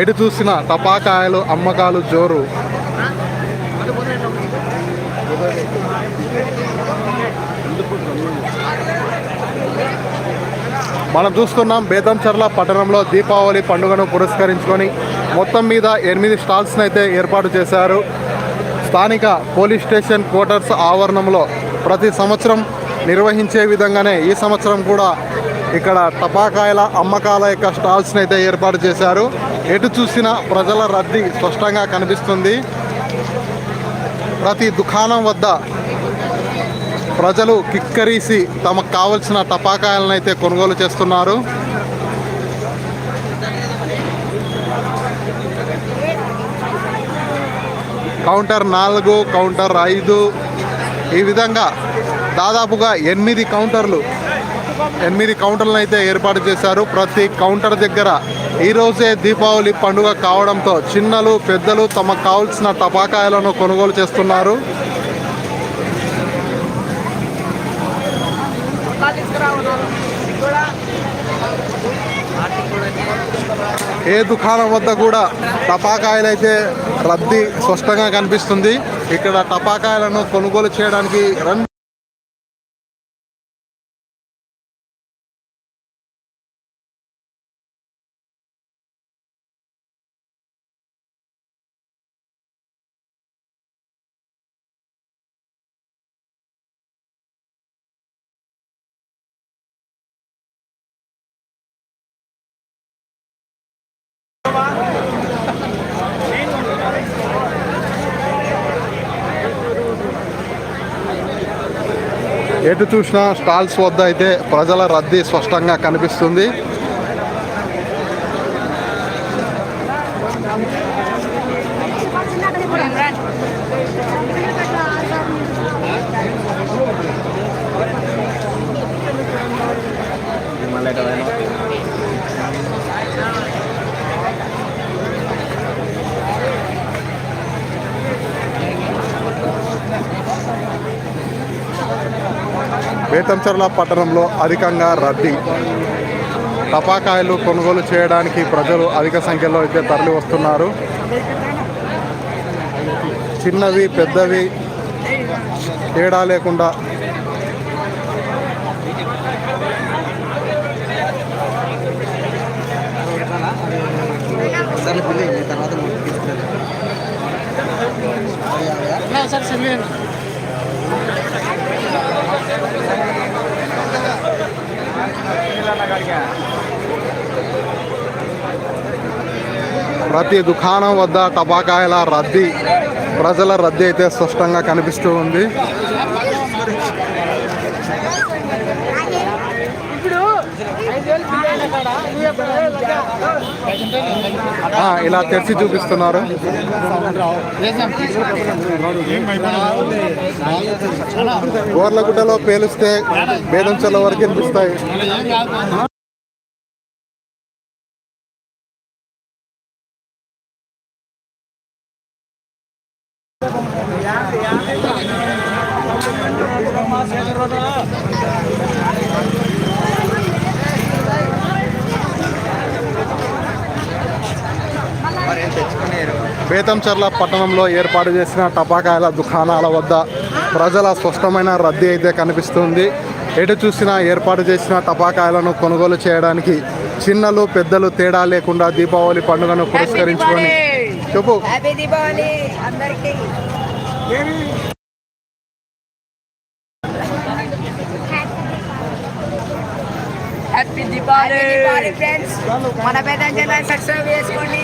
ఎటు చూసిన టపాకాయలు అమ్మకాలు జోరు. మనం చూస్తున్నాం బేతంచర్ల పట్టణంలో దీపావళి పండుగను పురస్కరించుకొని మొత్తం మీద ఎనిమిది స్టాల్స్ని అయితే ఏర్పాటు చేశారు. స్థానిక పోలీస్ స్టేషన్ క్వార్టర్స్ ఆవరణంలో ప్రతి సంవత్సరం నిర్వహించే విధంగానే ఈ సంవత్సరం కూడా ఇక్కడ టపాకాయల అమ్మకాల యొక్క స్టాల్స్ని అయితే ఏర్పాటు చేశారు. ఎటు చూసినా ప్రజల రద్దీ స్పష్టంగా కనిపిస్తుంది. ప్రతి దుకాణం వద్ద ప్రజలు కిక్కరీసి తమకు కావలసిన టపాకాయలను అయితే కొనుగోలు చేస్తున్నారు. కౌంటర్ నాలుగు కౌంటర్ ఐదు. ఈ విధంగా దాదాపుగా ఎనిమిది కౌంటర్లు ఎనిమిది కౌంటర్లను అయితే ఏర్పాటు చేశారు. ప్రతి కౌంటర్ దగ్గర ఈరోజే దీపావళి పండుగ కావడంతో చిన్నలు పెద్దలు తమకు కావాల్సిన టపాకాయలను కొనుగోలు చేస్తున్నారు. ఏ దుకాణం వద్ద కూడా టపాకాయలు అయితే రద్దీ స్పష్టంగా కనిపిస్తుంది. ఇక్కడ టపాకాయలను కొనుగోలు చేయడానికి రన్ ఎటు చూసినా స్టాల్స్ వద్ద అయితే ప్రజల రద్దీ స్పష్టంగా కనిపిస్తుంది. బేతంచర్ల పట్టణంలో అధికంగా రద్దీ. టపాకాయలు కొనుగోలు చేయడానికి ప్రజలు అధిక సంఖ్యలో అయితే తరలి వస్తున్నారు చిన్నవి పెద్దవి తేడా లేకుండా తర్వాత ప్రతి దుకాణం వద్ద టపాకాయల రద్దీ ప్రజల రద్దీ అయితే స్పష్టంగా కనిపిస్తూ ఉంది. ఆ, ఇలా తెరిచి చూపిస్తున్నారు. గోర్లగుడ్డలో పేలిస్తే బేదంచెల వరకు వినిపిస్తాయి బేతంచర్ల పట్టణంలో ఏర్పాటు చేసిన టపాకాయల దుకాణాల వద్ద ప్రజల స్పష్టమైన రద్దీ అయితే కనిపిస్తుంది. ఎటు చూసినా ఏర్పాటు చేసిన టపాకాయలను కొనుగోలు చేయడానికి చిన్నలు పెద్దలు తేడా లేకుండా దీపావళి పండుగను పురస్కరించుకొని చెప్పు. హ్యాపీ దీపావళి అందరికి. హ్యాపీ దీపావళి ఫ్రెండ్స్ మన పెద్ద సక్సెస్ చేసుకోండి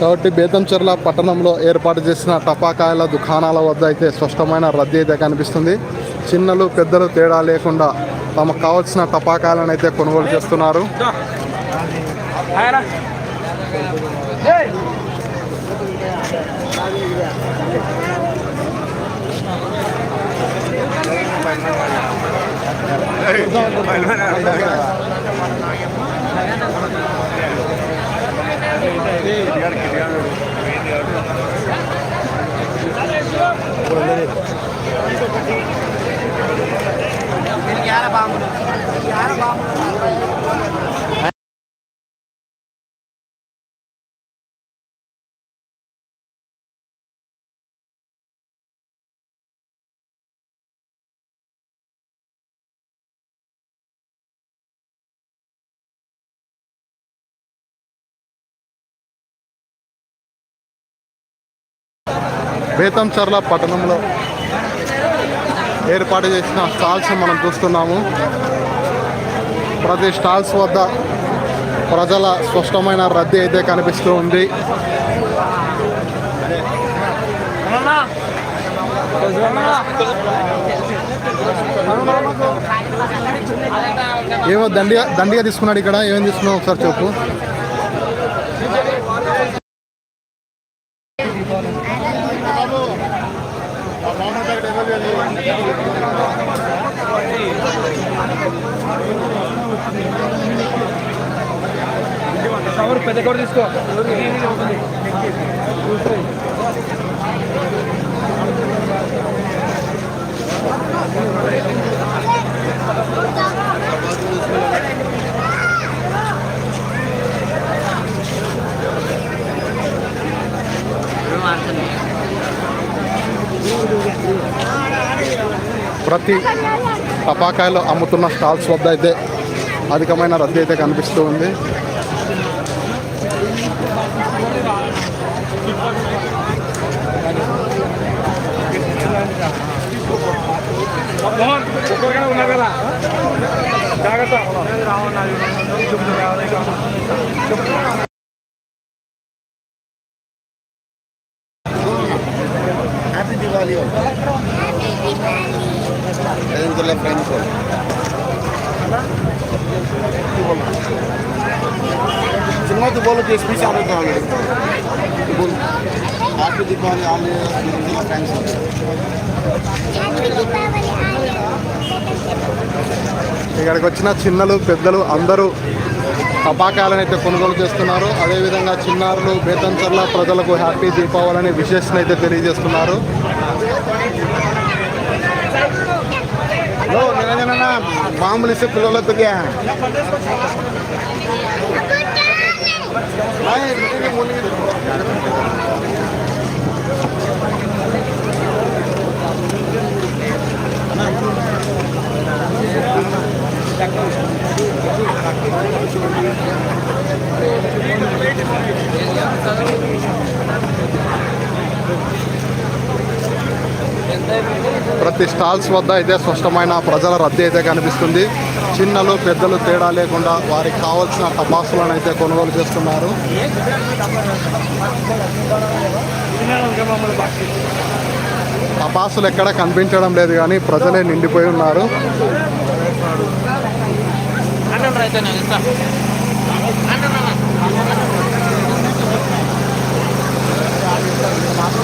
కాబట్టి బేతంచెర్ల పట్టణంలో ఏర్పాటు చేసిన టపాకాయల దుకాణాల వద్ద అయితే స్పష్టమైన రద్దీ అయితే కనిపిస్తుంది. చిన్నలు పెద్దలు తేడా లేకుండా తమకు కావాల్సిన టపాకాయలను అయితే కొనుగోలు చేస్తున్నారు. ಯಾರ ಬಾಂಬು ಯಾರ ಬಾಂಬು బేతంచర్ల పట్టణంలో ఏర్పాటు చేసిన స్టాల్స్ మనం చూస్తున్నాము. ప్రతి స్టాల్స్ వద్ద ప్రజల స్పష్టమైన రద్దీ అయితే కనిపిస్తూ ఉంది. ఏమో దండిగా దండిగా తీసుకున్నాడు ఇక్కడ. ఏమేమి తీసుకున్నావు ఒకసారి చెప్పు. కవర్ పెద్ద కవర్ తీసుకో. చూస్తే ప్రతి టపాకాయలు అమ్ముతున్న స్టాల్స్ వద్ద అయితే అధికమైన రద్దీ అయితే కనిపిస్తూ ఉంది. జాగ్రత్త హ్యాపీ దివాళీ అందులో ఫ్రెండ్స్ చిన్నది బోలు తీసుకొచ్చి హ్యాపీ దీపావళి ఆమె ఫ్రెండ్స్ ఇక్కడికి వచ్చిన చిన్నలు పెద్దలు అందరూ టపాకాయలను అయితే కొనుగోలు చేస్తున్నారు. అదేవిధంగా చిన్నారులు బేతంచర్ల ప్రజలకు హ్యాపీ దీపావళి అనే విశేషణ అయితే తెలియజేస్తున్నారు. హలో నిరంజన మామూలు ఇస్తే పిల్లలతో ప్రతి స్టాల్స్ వద్ద అయితే స్పష్టమైన ప్రజల రద్దీ అయితే కనిపిస్తుంది. చిన్నలు పెద్దలు తేడా లేకుండా వారికి కావాల్సిన టపాసులను అయితే కొనుగోలు చేస్తున్నారు. టపాసులు ఎక్కడ కనిపించడం లేదు కానీ ప్రజలే నిండిపోయి ఉన్నారు.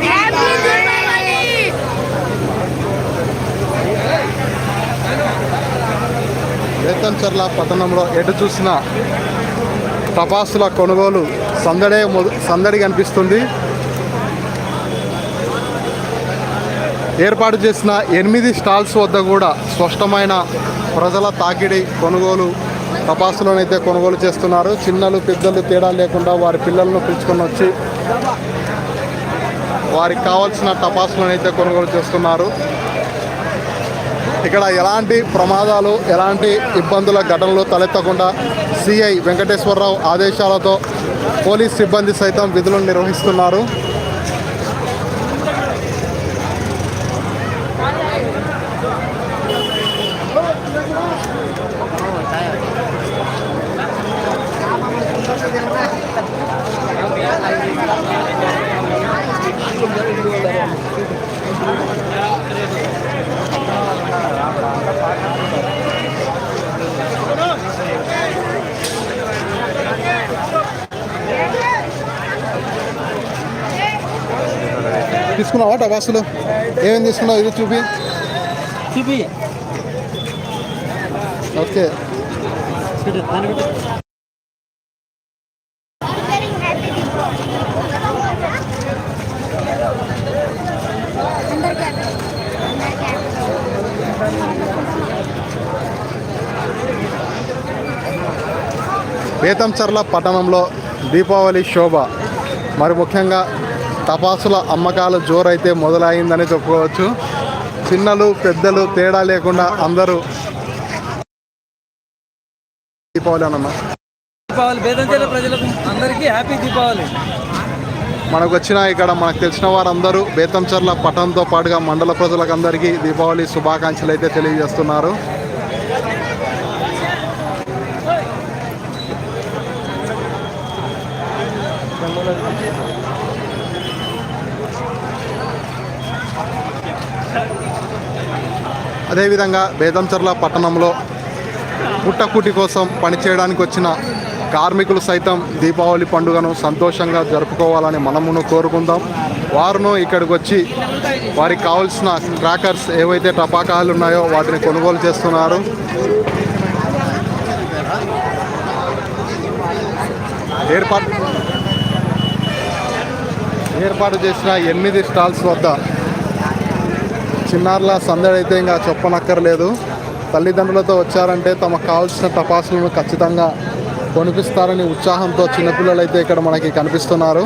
దీపావళి పట్టణంలో ఎటు చూసిన టపాసుల కొనుగోలు సందడే సందడి కనిపిస్తుంది. ఏర్పాటు చేసిన ఎనిమిది స్టాల్స్ వద్ద కూడా స్పష్టమైన ప్రజల తాకిడి కొనుగోలు టపాసులను అయితే కొనుగోలు చేస్తున్నారు. చిన్నలు పెద్దలు తేడా లేకుండా వారి పిల్లలను పిలుచుకొని వచ్చి వారికి కావాల్సిన టపాసులను అయితే కొనుగోలు చేస్తున్నారు. ఇక్కడ ఎలాంటి ప్రమాదాలు ఎలాంటి ఇబ్బందుల ఘటనలు తలెత్తకుండా సిఐ వెంకటేశ్వరరావు ఆదేశాలతో పోలీస్ సిబ్బంది సైతం విధులను నిర్వహిస్తున్నారు. బాసులు ఏమేమి తీసుకున్నావు? ఇది చూపి. చూపి. ఓకే. వేతంచర్ల పట్టణంలో దీపావళి శోభ. మరి ముఖ్యంగా టపాసుల అమ్మకాల జోరైతే మొదలైందని చెప్పుకోవచ్చు. చిన్నలు పెద్దలు తేడా లేకుండా అందరూ దీపావళి అన్న దీపావళి బేదంచెల ప్రజలకు అందరికీ హ్యాపీ దీపావళి. మనకు వచ్చిన ఇక్కడ మనకు తెలిసిన వారందరూ బేతంచర్ల పట్టణంతో పాటుగా మండల ప్రజలకు అందరికీ దీపావళి శుభాకాంక్షలు అయితే తెలియజేస్తున్నారు. అదేవిధంగా బేదంచర్ల పట్టణంలో పుట్టకుటి కోసం పనిచేయడానికి వచ్చిన కార్మికులు సైతం దీపావళి పండుగను సంతోషంగా జరుపుకోవాలని మనమును కోరుకుందాం. వారును ఇక్కడికి వచ్చి వారికి కావాల్సిన క్రాకర్స్ ఏవైతే టపాకాయలు ఉన్నాయో వాటిని కొనుగోలు చేస్తున్నారు. ఏర్పాటు ఏర్పాటు చేసిన ఎనిమిది స్టాల్స్ వద్ద చిన్నారుల సందడి అయితే ఇంకా చెప్పనక్కర్లేదు. తల్లిదండ్రులతో వచ్చారంటే తమకు కావాల్సిన టపాసులను ఖచ్చితంగా కొనిపిస్తారని ఉత్సాహంతో చిన్నపిల్లలు అయితే ఇక్కడ మనకి కనిపిస్తున్నారు.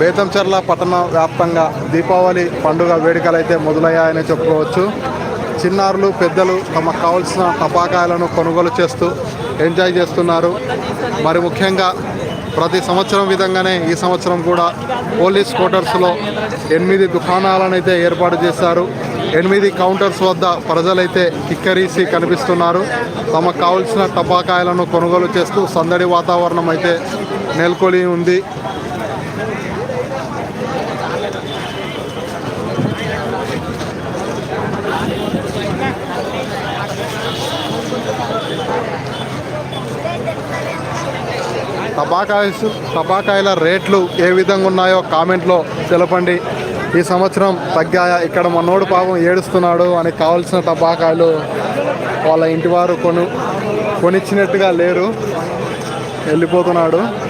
బేతంచెర్ల పట్టణ వ్యాప్తంగా దీపావళి పండుగ వేడుకలు అయితే మొదలయ్యాయని చెప్పుకోవచ్చు. చిన్నారులు పెద్దలు తమకు కావాల్సిన టపాకాయలను కొనుగోలు చేస్తూ ఎంజాయ్ చేస్తున్నారు. మరి ముఖ్యంగా ప్రతి సంవత్సరం విధంగానే ఈ సంవత్సరం కూడా పోలీస్ క్వార్టర్స్లో ఎనిమిది దుకాణాలను అయితే ఏర్పాటు చేశారు. ఎనిమిది కౌంటర్స్ వద్ద ప్రజలైతే కిక్కరీసి కనిపిస్తున్నారు. తమకు కావలసిన టపాకాయలను కొనుగోలు చేస్తూ సందడి వాతావరణం అయితే నెలకొని ఉంది టపాకాయ టపాకాయల రేట్లు ఏ విధంగా ఉన్నాయో కామెంట్లో తెలపండి. ఈ సంవత్సరం తగ్గాయా? ఇక్కడ మనోడు పాపం ఏడుస్తున్నాడు అని కావాల్సిన టపాకాయలు వాళ్ళ ఇంటి వారు కొను కొనిచ్చినట్టుగా లేరు. వెళ్ళిపోతున్నాడు.